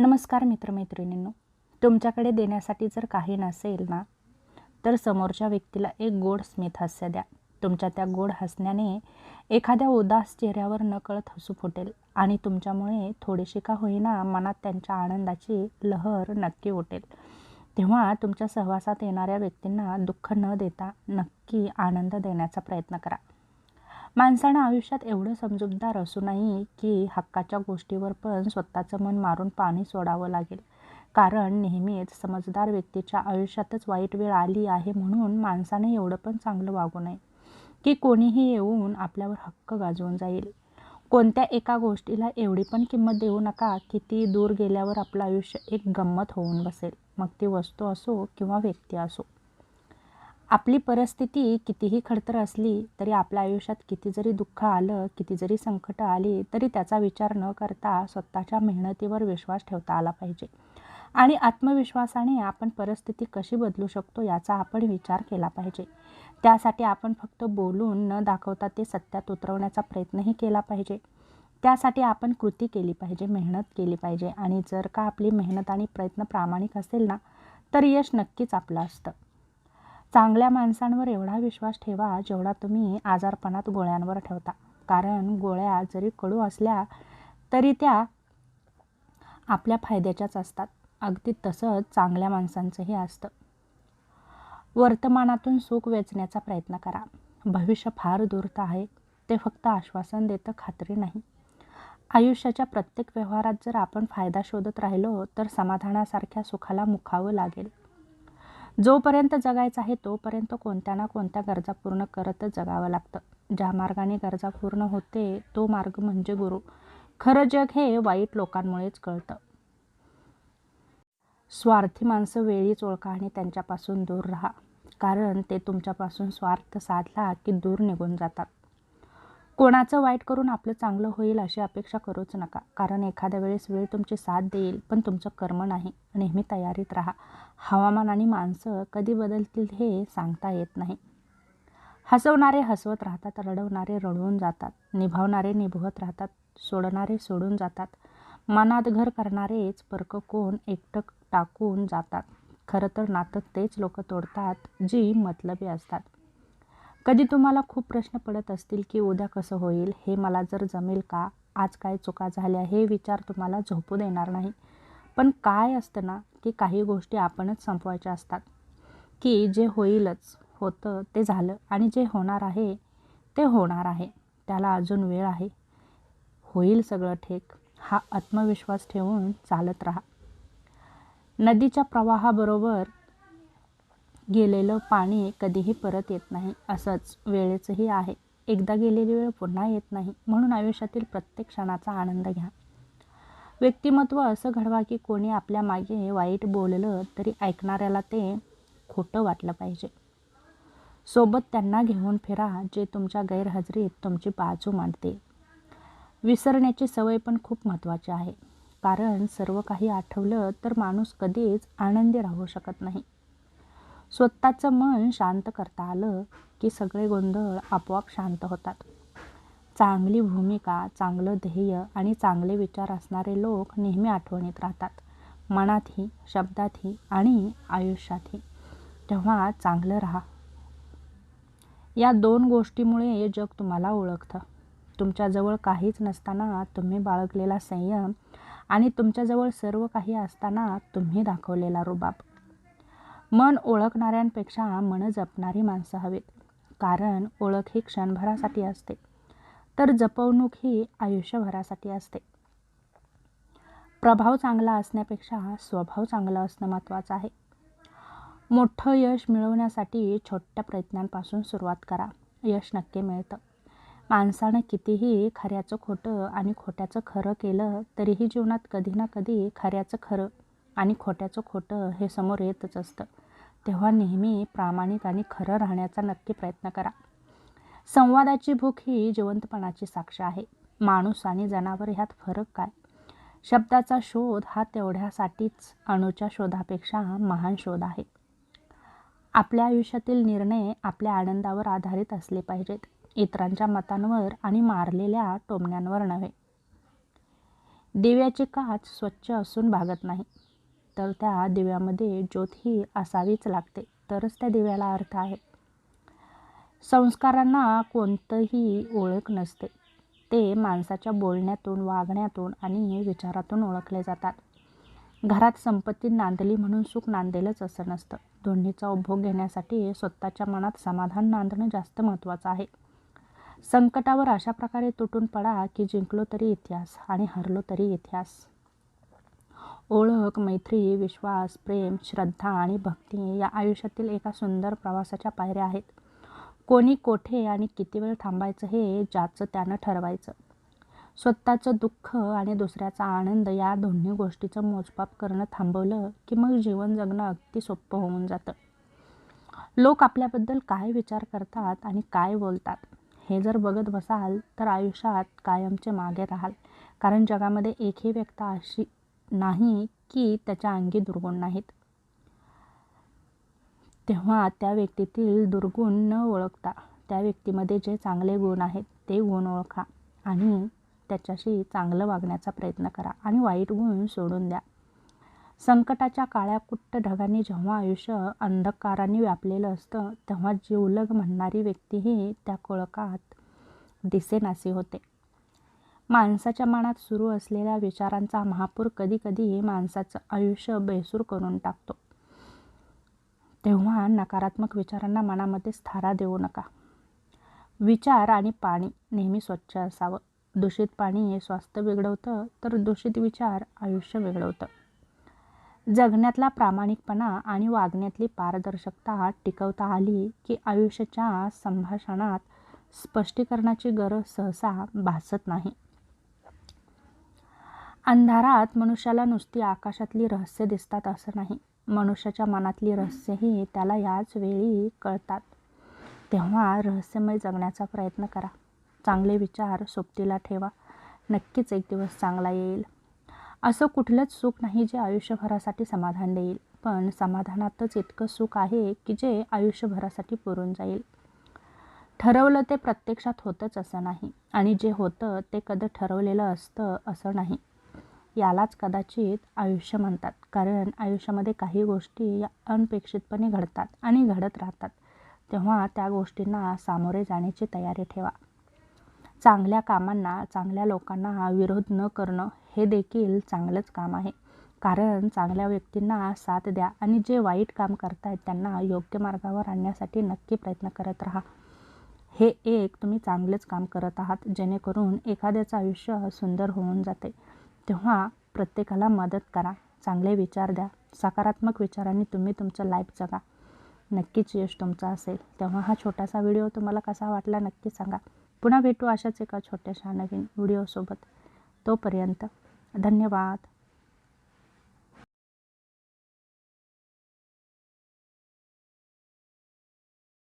नमस्कार मित्रमैत्रिणींनो. तुमच्याकडे देण्यासाठी जर काही नसेल ना तर समोरच्या व्यक्तीला एक गोड स्मित हास्य द्या. तुमच्या त्या गोड हसण्याने एखाद्या उदास चेहऱ्यावर नकळत हसू फुटेल आणि तुमच्यामुळे थोडीशी का होईना मनात त्यांच्या आनंदाची लहर नक्की उठेल. तेव्हा तुमच्या सहवासात येणाऱ्या व्यक्तींना दुःख न देता नक्की आनंद देण्याचा प्रयत्न करा. माणसानं आयुष्यात एवढं समजूतदार असूनही की हक्काच्या गोष्टीवर पण स्वतःचं मन मारून पाणी सोडावं लागेल. कारण नेहमीच समजदार व्यक्तीच्या आयुष्यातच वाईट वेळ आली आहे म्हणून माणसाने एवढं पण चांगलं वागू नये. की कोणीही येऊन आपल्यावर हक्क गाजवून जाईल. कोणत्या एका गोष्टीला एवढी पण किंमत देऊ नका की ती दूर गेल्यावर आपलं आयुष्य एक गंमत होऊन बसेल. मग ती वस्तू असो किंवा व्यक्ती असो. आपली परिस्थिती कितीही खडतर असली तरी आपल्या आयुष्यात किती जरी दुःख आलं किती जरी संकटं आली तरी त्याचा विचार न करता स्वतःच्या मेहनतीवर विश्वास ठेवता आला पाहिजे. आणि आत्मविश्वासाने आपण परिस्थिती कशी बदलू शकतो याचा आपण विचार केला पाहिजे. त्यासाठी आपण फक्त बोलून न दाखवता ते सत्यात उतरवण्याचा प्रयत्नही केला पाहिजे. त्यासाठी आपण कृती केली पाहिजे मेहनत केली पाहिजे. आणि जर का आपली मेहनत आणि प्रयत्न प्रामाणिक असेल ना तर यश नक्कीच आपलं असतं. चांगल्या माणसांवर एवढा विश्वास ठेवा जेवढा तुम्ही आजारपणात गोळ्यांवर ठेवता. कारण गोळ्या जरी कडू असल्या तरी त्या आपल्या फायद्याच्याच असतात. अगदी तसंच चांगल्या माणसांचंही असतं. वर्तमानातून सुख वेचण्याचा प्रयत्न करा. भविष्य फार दूरत आहे. ते फक्त आश्वासन देतं खात्री नाही. आयुष्याच्या प्रत्येक व्यवहारात जर आपण फायदा शोधत राहिलो तर समाधानासारख्या सुखाला मुखावं लागेल. जोपर्यंत जगायचं आहे तोपर्यंत कोणत्या ना कोणत्या गरजा पूर्ण करतच जगावं लागतं. ज्या मार्गाने गरजा पूर्ण होते तो मार्ग म्हणजे गुरु. खरं जग हे वाईट लोकांमुळेच कळतं. स्वार्थी माणसं वेळीच ओळखा आणि त्यांच्यापासून दूर राहा. कारण ते तुमच्यापासून स्वार्थ साधला की दूर निघून जातात. कोणाचं वाईट करून आपलं चांगलं होईल अशी अपेक्षा करूच नका. कारण एखाद्या वेळेस वेळ तुमची साथ देईल पण तुमचं कर्म नाही. नेहमी तयारीत राहा. हवामान आणि माणसं कधी बदलतील हे सांगता येत नाही. हसवणारे हसवत राहतात रडवणारे रडवून जातात. निभावणारे निभवत राहतात सोडणारे सोडून जातात. मनात घर करणारेच परक कोण एकटक टाकून जातात. खरं तर नातं तेच लोक तोडतात जी मतलबी असतात. कधी तुम्हाला खूप प्रश्न पडत असतील की उद्या कसं होईल हे मला जर जमेल का? आज काय चुका झाल्या हे विचार तुम्हाला झोपू देणार नाही. पण काय असतं ना की काही गोष्टी आपणच संपवायच्या असतात. की जे होईलच होतं ते झालं आणि जे होणार आहे ते होणार आहे. त्याला अजून वेळ आहे. होईल सगळं ठीक. हा आत्मविश्वास ठेवून चालत राहा. नदीच्या प्रवाहाबरोबर गेलेलं पाणी कधीही परत येत नाही. असंच वेळेचंही आहे. एकदा गेलेली वेळ पुन्हा येत नाही. म्हणून आयुष्यातील प्रत्येक क्षणाचा आनंद घ्या. व्यक्तिमत्व असं घडवा की कोणी आपल्या मागे वाईट बोललं तरी ऐकणाऱ्याला ते खोटं वाटलं पाहिजे. सोबत त्यांना घेऊन फिरा जे तुमच्या गैरहजेरीत तुमची बाजू मांडते. विसरण्याची सवय पण खूप महत्त्वाची आहे. कारण सर्व काही आठवलं तर माणूस कधीच आनंदी राहू शकत नाही. स्वतःचं मन शांत करता आलं की सगळे गोंधळ आपोआप शांत होतात. चांगली भूमिका चांगलं ध्येय आणि चांगले विचार असणारे लोक नेहमी आठवणीत राहतात. मनातही शब्दातही आणि आयुष्यातही. तेव्हा चांगलं राहा. या दोन गोष्टीमुळे जग तुम्हाला ओळखतं. तुमच्याजवळ काहीच नसताना तुम्ही बाळगलेला संयम आणि तुमच्याजवळ सर्व काही असताना तुम्ही दाखवलेला रुबाब. मन ओळखणाऱ्यांपेक्षा मन जपणारी माणसं हवीत. कारण ओळख ही क्षणभरासाठी असते. तर जपवणूक ही आयुष्यभरासाठी असते. प्रभाव चांगला असण्यापेक्षा स्वभाव चांगला असणं महत्त्वाचं आहे. मोठं यश मिळवण्यासाठी छोट्या प्रयत्नांपासून सुरुवात करा. यश नक्की मिळतं. माणसानं कितीही खऱ्याचं खोटं आणि खोट्याचं खरं केलं तरीही जीवनात कधी ना कधी खऱ्याचं खरं आणि खोट्याचं खोटं हे समोर येतच असतं. तेव्हा नेहमी प्रामाणिक आणि खरं राहण्याचा नक्की प्रयत्न करा. संवादाची भूक ही जिवंतपणाची साक्ष आहे. माणूस आणि जनावर ह्यात फरक काय? शब्दाचा शोध हा तेवढ्यासाठीच अणूच्या शोधापेक्षा महान शोध आहे. आपल्या आयुष्यातील निर्णय आपल्या आनंदावर आधारित असले पाहिजेत. इतरांच्या मतांवर आणि मारलेल्या टोमण्यांवर नव्हे. दिव्याची काच स्वच्छ असून भागत नाही. तर त्या दिव्यामध्ये ज्योत ही असावीच लागते. तरच त्या दिव्याला अर्थ आहे. संस्कारांना कोणतंही ओळख नसते. ते माणसाच्या बोलण्यातून वागण्यातून आणि विचारातून ओळखले जातात. घरात संपत्ती नांदली म्हणून सुख नांदेलच असं नसतं. दोन्हीचा उपभोग घेण्यासाठी स्वतःच्या मनात समाधान नांदणं जास्त महत्त्वाचं आहे. संकटावर अशा प्रकारे तुटून पडा की जिंकलो तरी इतिहास आणि हरलो तरी इतिहास. ओळख मैत्री विश्वास प्रेम श्रद्धा आणि भक्ती या आयुष्यातील एका सुंदर प्रवासाच्या पायऱ्या आहेत. कोणी कोठे आणि किती वेळ थांबायचं हे ज्याचं त्यानं ठरवायचं. स्वतःचं दुःख आणि दुसऱ्याचा आनंद या दोन्ही गोष्टीचं मोजपाप करणं थांबवलं की मग जीवन जगणं अगदी सोपं होऊन जातं. लोक आपल्याबद्दल काय विचार करतात आणि काय बोलतात हे जर बघत बसाल तर आयुष्यात कायमचे मागे राहाल. कारण जगामध्ये एकही व्यक्ती अशी नाही की त्याच्या अंगी दुर्गुण नाहीत. तेव्हा त्या व्यक्तीतील दुर्गुण न ओळखता त्या व्यक्तीमध्ये जे चांगले गुण आहेत ते गुण ओळखा आणि त्याच्याशी चांगलं वागण्याचा प्रयत्न करा आणि वाईट गुण सोडून द्या. संकटाच्या काळ्या कुट्ट ढगांनी जेव्हा आयुष्य अंधकाराने व्यापलेलं असतं तेव्हा जीवलग म्हणणारी व्यक्तीही त्या कोळकात दिसेनासी होते. माणसाच्या मनात सुरू असलेल्या विचारांचा महापूर कधीकधी माणसाचं आयुष्य बेसूर करून टाकतो. तेव्हा नकारात्मक विचारांना मनामध्ये स्थारा देऊ नका. विचार आणि पाणी नेहमी स्वच्छ असावं. दूषित पाणी स्वास्थ्य बिघडवतं तर दूषित विचार आयुष्य बिघडवतं. जगण्यातला प्रामाणिकपणा आणि वागण्यातली पारदर्शकता टिकवता आली की आयुष्याच्या संभाषणात स्पष्टीकरणाची गरज सहसा भासत नाही. अंधारात मनुष्याला नुसती आकाशातली रहस्य दिसतात असं नाही. मनुष्याच्या मनातली रहस्यही त्याला याच वेळी कळतात. तेव्हा रहस्यमय जगण्याचा प्रयत्न करा. चांगले विचार सोबतीला ठेवा. नक्कीच एक दिवस चांगला येईल. असं कुठलंच सुख नाही जे आयुष्यभरासाठी समाधान देईल. पण समाधानातच इतकं सुख आहे की जे आयुष्यभरासाठी पुरून जाईल. ठरवलं ते प्रत्यक्षात होतंच असं नाही. आणि जे होतं ते कधी ठरवलेलं असतं असं नाही. यालाच कदाचित आयुष्य म्हणतात. कारण आयुष्यामध्ये काही गोष्टी या अनपेक्षितपणे घडतात आणि घडत राहतात. तेव्हा त्या गोष्टींना सामोरे जाण्याची तयारी ठेवा. चांगल्या कामांना चांगल्या लोकांना विरोध न करणं हे देखील चांगलंच काम आहे. कारण चांगल्या व्यक्तींना साथ द्या आणि जे वाईट काम करतायत त्यांना योग्य मार्गावर आणण्यासाठी नक्की प्रयत्न करत राहा. हे एक तुम्ही चांगलेच काम करत आहात जेणेकरून एखाद्याचं आयुष्य सुंदर होऊन जाते. तेव्हा प्रत्येकाला मदत करा. चांगले विचार द्या. सकारात्मक विचारांनी तुम्ही तुमचं लाईफ जगा. नक्कीच यश तुमचं असेल. तेव्हा हा छोटासा व्हिडिओ तुम्हाला कसा वाटला नक्की सांगा. पुन्हा भेटू अशाच एका छोट्याशा नवीन व्हिडिओसोबत तोपर्यंत धन्यवाद.